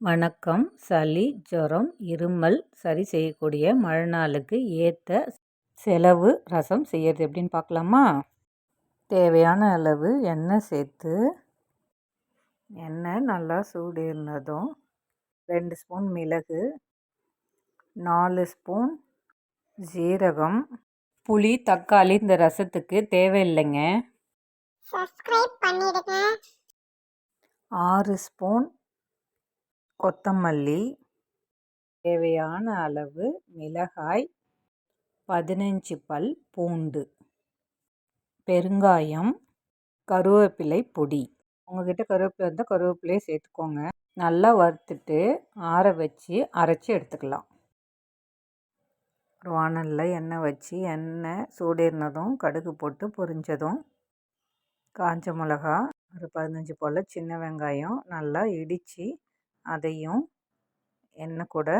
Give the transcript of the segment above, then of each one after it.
வணக்கம். சளி ஜுரம் இருமல் சரி செய்யக்கூடிய மழை நாளுக்கு ஏற்ற செலவு ரசம் செய்கிறது எப்படின்னு பார்க்கலாமா? தேவையான அளவு எண்ணெய் சேர்த்து எண்ணெய் நல்லா சூடு இருந்ததும் ரெண்டு ஸ்பூன் மிளகு நாலு ஸ்பூன் ஜீரகம் புளி தக்காளி இந்த ரசத்துக்கு தேவையில்லைங்க. ஆறு ஸ்பூன் கொத்தமல்லி தேவையான அளவு மிளகாய் பதினஞ்சு பல் பூண்டு பெருங்காயம் கருவேப்பிலை பொடி. உங்ககிட்ட கருவேப்பிலை இருந்தால் கருவேப்பிலையே சேர்த்துக்கோங்க. நல்லா வறுத்துட்டு ஆற வச்சு அரைச்சி எடுத்துக்கலாம். ஒரு வானலில் எண்ணெய் வச்சு எண்ணெய் சூடேறினதும் கடுகு போட்டு பொரிஞ்சதும் காஞ்ச மிளகா ஒரு பதினஞ்சு போல் சின்ன வெங்காயம் நல்லா இடித்து அதையும் எண்ணெய் கூட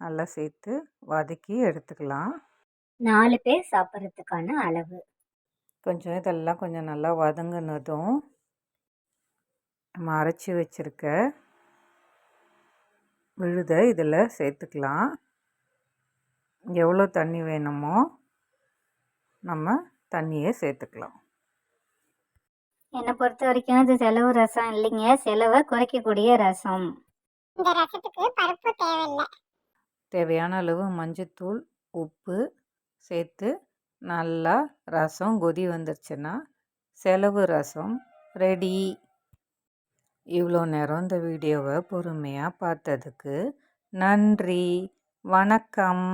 நல்லா சேர்த்து வதக்கி எடுத்துக்கலாம். நாலு பேர் சாப்பிட்றதுக்கான அளவு. கொஞ்சம் இதெல்லாம் கொஞ்சம் நல்லா வதங்கினதும் நம்ம அரைச்சி வச்சுருக்க விழுதை இதில் சேர்த்துக்கலாம். எவ்வளோ தண்ணி வேணுமோ நம்ம தண்ணியை சேர்த்துக்கலாம். என்னை பொறுத்த வரைக்கும் இது செலவு ரசம் இல்லைங்க. செலவை குறைக்கக்கூடிய ரசம். இந்த ரசத்துக்கு பருப்பு தேவையில்லை. தேவையான அளவு மஞ்சத்தூள் உப்பு சேர்த்து நல்லா ரசம் கொதி வந்துருச்சுன்னா செலவு ரசம் ரெடி. இவ்வளோ நேரம் இந்த வீடியோவை பொறுமையாக பார்த்ததுக்கு நன்றி. வணக்கம்.